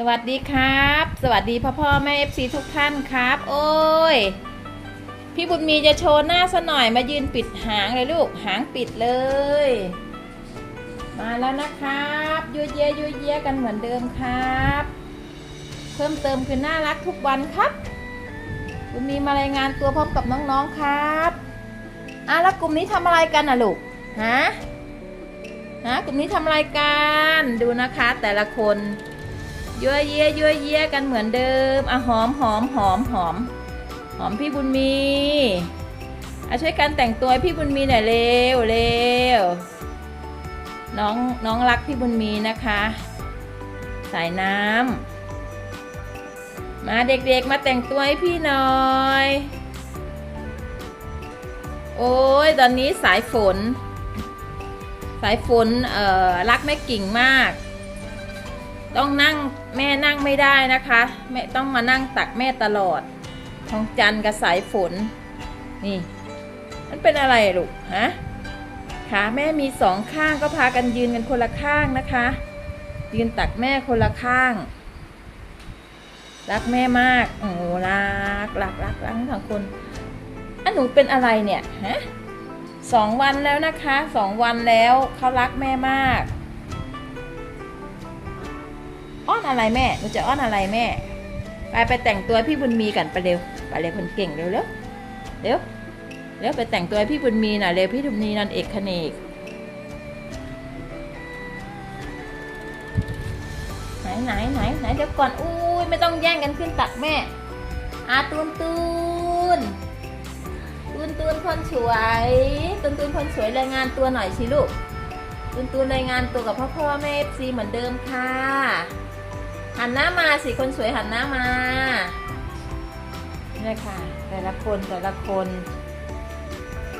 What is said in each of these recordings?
สวัสดีครับ สวัสดีพ่อพ่อแม่เอฟซีทุกท่านครับ โอ้ย พี่บุญมีจะโชว์หน้าซะหน่อยมายืนปิดหางเลยลูกหางปิดเลย มาแล้วนะครับยัวเยียยัวเยียกันเหมือนเดิมครับ เพิ่มเติมคือน่ารักทุกวันครับบุญมีมารายงานตัวพร้อมกับน้องๆครับอะแล้วกลุ่มนี้ทำอะไรกันน่ะลูกฮะฮะกลุ่มนี้ทำอะไรกันดูนะคะแต่ละคน ยัวเยียยัวเยียกันเหมือนเดิมอะหอมหอมหอมหอมหอมพี่บุญมีอะช่วยกันแต่งตัวพี่บุญมีหน่อยเร็วเร็วน้องน้องรักพี่บุญมีนะคะ สายน้ำมาเด็กๆมาแต่งตัวให้พี่หน่อยโอ้ยตอนนี้สายฝน สายฝนเอ่อรักแม่กิ่งมาก ต้องนั่งแม่นั่งไม่ได้นะคะ แม่ต้องมานั่งตักแม่ตลอดทองจันทร์กับสายฝน นี่ มันเป็นอะไรลูกฮะขาแม่มีสองข้างก็พากันยืนกันคนละข้างนะคะ ยืนตักแม่คนละข้าง รักแม่มากโอ้รักรักรักรักทั้งสองคนอันหนูเป็นอะไรเนี่ยฮะสองวันแล้วนะคะสองวันแล้วเขารักแม่มาก อ้อนอะไรแม่หนูจะอ้อนอะไรแม่ ไปไปแต่งตัวพี่บุญมีกันไปเร็วไปเร็วคนเก่งเร็วเร็วเร็วเร็วไปแต่งตัวพี่บุญมีหน่อยเร็วพี่บุญมีนันเอกคเนกไหนไหนไหนไหนเดี๋ยวก่อนอุ้ยไม่ต้องแย่งกันขึ้นตักแม่อาตูนตูนตูนตูนคนสวยตูนตูนคนสวยรายงานตัวหน่อยสิลูกตูนตูนรายงานตัวกับพ่อพ่อแม่เอฟซีเหมือนเดิมค่ะ หันหน้ามาสิคนสวยหันหน้ามานี่ค่ะ แต่ละคนแต่ละคน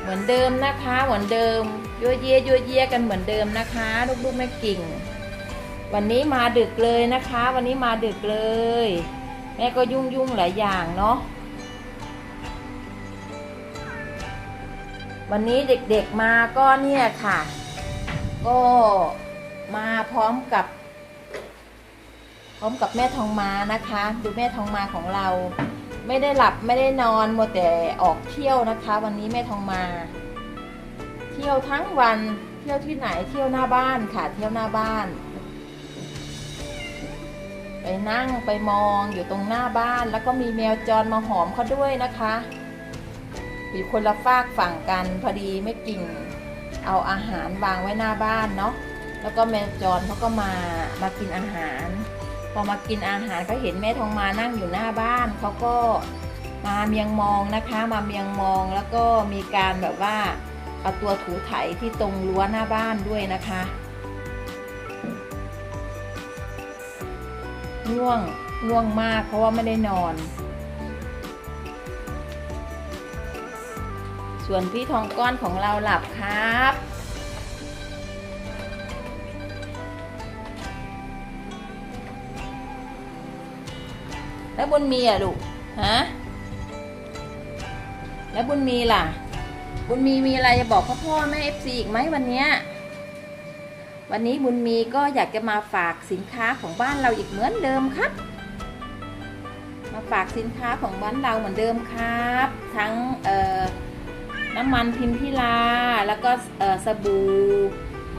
เหมือนเดิมนะคะ เหมือนเดิมยัวเยียยัวเยียกันเหมือนเดิมนะคะลูกๆแม่กิ่ง วันนี้มาดึกเลยนะคะ วันนี้มาดึกเลย แม่ก็ยุ่งยุ่งหลายอย่างเนาะวันนี้เด็กๆมาก็เนี่ยค่ะ ก็มาพร้อมกับ พร้อมกับแม่ทองมานะคะ ดูแม่ทองมาของเรา ไม่ได้หลับไม่ได้นอนมัวแต่ออกเที่ยวนะคะ วันนี้แม่ทองมา เที่ยวทั้งวันเที่ยวที่ไหนเที่ยวหน้าบ้านค่ะ เที่ยวหน้าบ้าน ไปนั่งไปมองอยู่ตรงหน้าบ้าน แล้วก็มีแมวจรมาหอมเขาด้วยนะคะอยู่คนละฝากฝั่งกันพอดีไม่กิ่งเอาอาหารวางไว้หน้าบ้านเนาะแล้วก็แมวจรเขาก็มามากินอาหาร พอมากินอาหารเขาเห็นแม่ทองมานั่งอยู่หน้าบ้านเขาก็มาเมียงมองนะคะมาเมียงมองแล้วก็มีการแบบว่าเอาตัวถูไถที่ตรงรั้วหน้าบ้านด้วยนะคะง่วงง่วงมากเพราะว่าไม่ได้นอน ส่วนพี่ทองก้อนของเราหลับครับ แล้วบุญมีอะลูกฮะแล้วบุญมีล่ะ บุญมีมีอะไรจะบอกพ่อพ่อแม่เอฟซีอีกไหมวันเนี้ยวันนี้บุญมีก็อยากจะมาฝากสินค้าของบ้านเราอีกเหมือนเดิมครับ มาฝากสินค้าของบ้านเราเหมือนเดิมครับ ทั้งน้ำมันพิมพิลา แล้วก็สบู่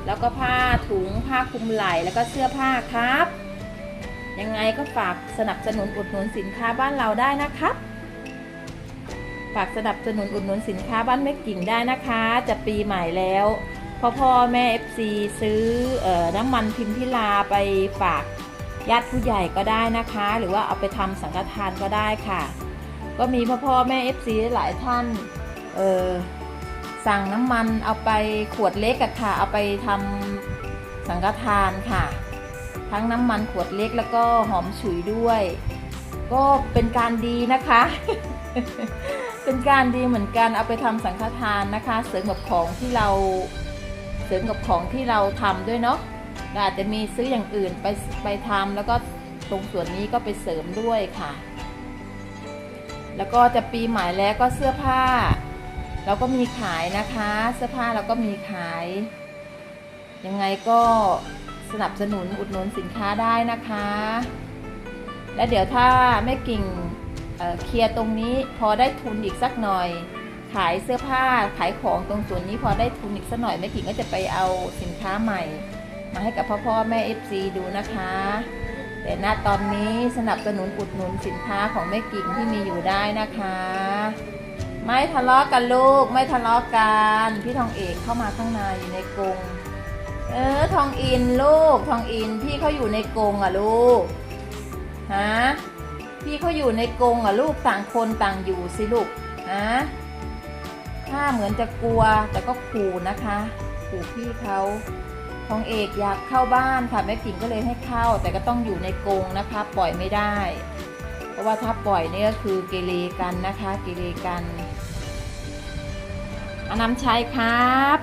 แล้วก็ผ้าถุงผ้าคลุมไหล่แล้วก็เสื้อผ้าครับ ยังไงก็ฝากสนับสนุนอุดหนุนสินค้าบ้านเราได้นะครับ ฝากสนับสนุนอุดหนุนสินค้าบ้านแม่กิ่งได้นะคะ จะปีใหม่แล้วพ่อพ่อแม่ FC ซื้อออน้ำมันพิมพิลาไปฝากญาติผู้ใหญ่ก็ได้นะคะ หรือว่าเอาไปทำสังฆทานก็ได้ค่ะ ก็มีพ่อพ่อแม่ FC หลายท่านสั่งน้ำมันเอาไปขวดเล็กอะค่ะ เอาไปทำสังฆทานค่ะ ทั้งน้ำมันขวดเล็กแล้วก็หอมฉุยด้วย ก็เป็นการดีนะคะ เป็นการดีเหมือนกันเอาไปทำสังฆทานนะคะ เสริมกับของที่เราเสริมกับของที่เราทำด้วยเนาะอาจจะมีซื้ออย่างอื่นไปไปทำแล้วก็ตรงส่วนนี้ก็ไปเสริมด้วยค่ะ แล้วก็จะปีใหม่แล้วก็เสื้อผ้า เราก็มีขายนะคะ เสื้อผ้าเราก็มีขาย ยังไงก็ สนับสนุนอุดหนุนสินค้าได้นะคะ แล้วเดี๋ยวถ้าแม่กิ่งเเคลียร์ตรงนี้พอได้ทุนอีกสักหน่อย ขายเสื้อผ้าขายของตรงส่วนนี้พอได้ทุนอีกสักหน่อยแม่กิ่งก็จะไปเอาสินค้าใหม่ มาให้กับพ่อพ่อแม่ FC ดูนะคะ แต่ณตอนนี้สนับสนุนอุดหนุนสินค้าของแม่กิ่งที่มีอยู่ได้นะคะไม่ทะเลาะกันลูกไม่ทะเลาะกันพี่ทองเอกเข้ามาข้างในอยู่ในกรง เออทองอินลูกทองอินพี่เขาอยู่ในกรงอะลูกฮะพี่เขาอยู่ในกรงอะลูกต่างคนต่างอยู่สิลูกฮะถ้าเหมือนจะกลัวแต่ก็ขู่นะคะขู่พี่เขาทองเอกอยากเข้าบ้านค่ะแม่กิ่งก็เลยให้เข้า แต่ก็ต้องอยู่ในกรงนะคะ ปล่อยไม่ได้ เพราะว่าถ้าปล่อยเนี่ยก็คือเกเรกันนะคะ เกเรกันอน้ำชัยครับ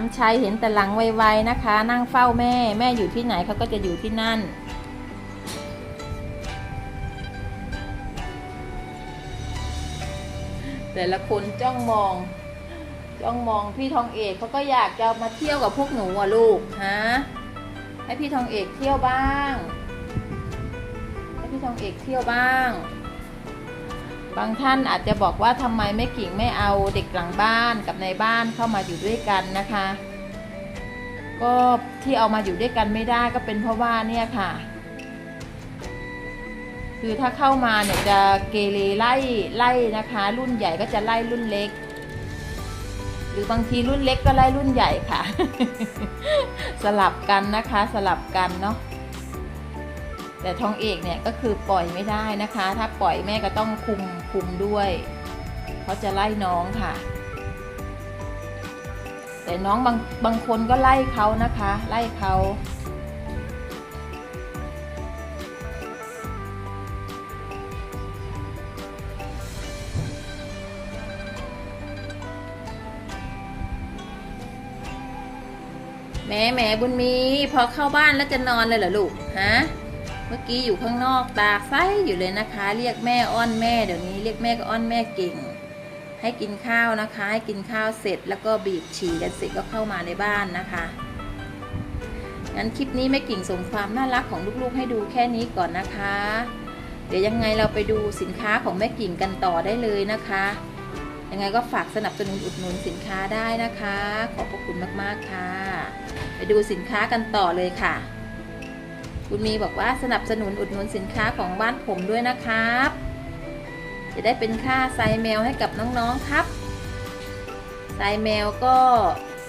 น้ำชัยเห็นแต่หลังไวๆนะคะ นั่งเฝ้าแม่ แม่อยู่ที่ไหนเขาก็จะอยู่ที่นั่น แต่ละคนจ้องมอง จ้องมองพี่ทองเอกเขาก็อยากจะมาเที่ยวกับพวกหนูอะลูกฮะให้พี่ทองเอกเที่ยวบ้าง ให้พี่ทองเอกเที่ยวบ้าง บางท่านอาจจะบอกว่าทำไมแม่กิ่งไม่เอาเด็กหลังบ้านกับในบ้านเข้ามาอยู่ด้วยกันนะคะ ก็ที่เอามาอยู่ด้วยกันไม่ได้ก็เป็นเพราะว่าเนี่ยค่ะ คือถ้าเข้ามาเนี่ยจะเกเรไล่ไล่นะคะ รุ่นใหญ่ก็จะไล่รุ่นเล็ก หรือบางทีรุ่นเล็กก็ไล่รุ่นใหญ่ค่ะ สลับกันนะคะ สลับกันเนาะ แต่ทองเอกเนี่ยก็คือปล่อยไม่ได้นะคะ ถ้าปล่อยแม่ก็ต้องคุมคุมด้วยเขาจะไล่น้องค่ะ แต่น้องบางบางคนก็ไล่เขานะคะ ไล่เขาแหม่แหม่บุญมี พอเข้าบ้านแล้วจะนอนเลยเหรอลูก ฮะ เมื่อกี้อยู่ข้างนอกตาไซอยู่เลยนะคะ เรียกแม่อ้อนแม่เดี๋ยวนี้เรียกแม่ก็อ้อนแม่เก่ง ให้กินข้าวนะคะ ให้กินข้าวเสร็จแล้วก็บีบฉี่กันเสร็จก็เข้ามาในบ้านนะคะงั้นคลิปนี้แม่กิ่งส่งความน่ารักของลูกๆ ให้ดูแค่นี้ก่อนนะคะ เดี๋ยวยังไงเราไปดูสินค้าของแม่กิ่งกันต่อได้เลยนะคะ ยังไงก็ฝากสนับสนุนอุดหนุนสินค้าได้นะคะ ขอบพระคุณมากๆค่ะ ไปดูสินค้ากันต่อเลยค่ะ คุณมีบอกว่าสนับสนุนอุดหนุนสินค้าของบ้านผมด้วยนะครับ จะได้เป็นค่าไซแมวให้กับน้องๆครับ ไซแมวก็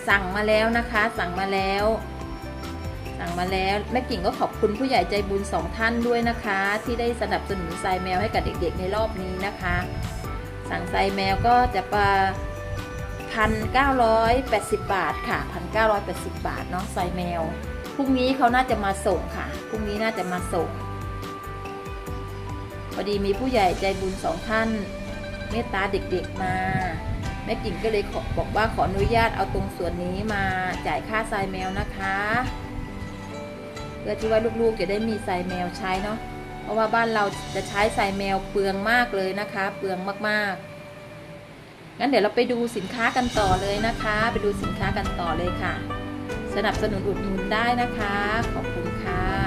สั่งมาแล้วนะคะ สั่งมาแล้ว สั่งมาแล้วแม่กิ่งก็ขอบคุณผู้ใหญ่ใจบุญสองท่านด้วยนะคะ ที่ได้สนับสนุนไซแมวให้กับเด็กๆ ในรอบนี้นะคะ สั่งไซแมวก็จะประพันเก้าร้อยแปดสิบบาทค่ะพันเก้าร้อยแปดสิบบาทเนาะไซแมว พรุ่งนี้เขาน่าจะมาส่งค่ะ พรุ่งนี้น่าจะมาส่ง พอดีมีผู้ใหญ่ใจบุญสองท่าน เมตตาเด็กๆมา แม่กิ่งก็เลยขอบอกว่าขออนุญาตเอาตรงส่วนนี้มาจ่ายค่าทรายแมวนะคะ เพื่อที่ว่าลูกๆจะได้มีทรายแมวใช้เนาะ เพราะว่าบ้านเราจะใช้ทรายแมวเปลืองมากเลยนะคะ เปลืองมากๆ งั้นเดี๋ยวเราไปดูสินค้ากันต่อเลยนะคะ ไปดูสินค้ากันต่อเลยค่ะ สนับสนุนอุดหนุนได้นะคะ ขอบคุณค่ะ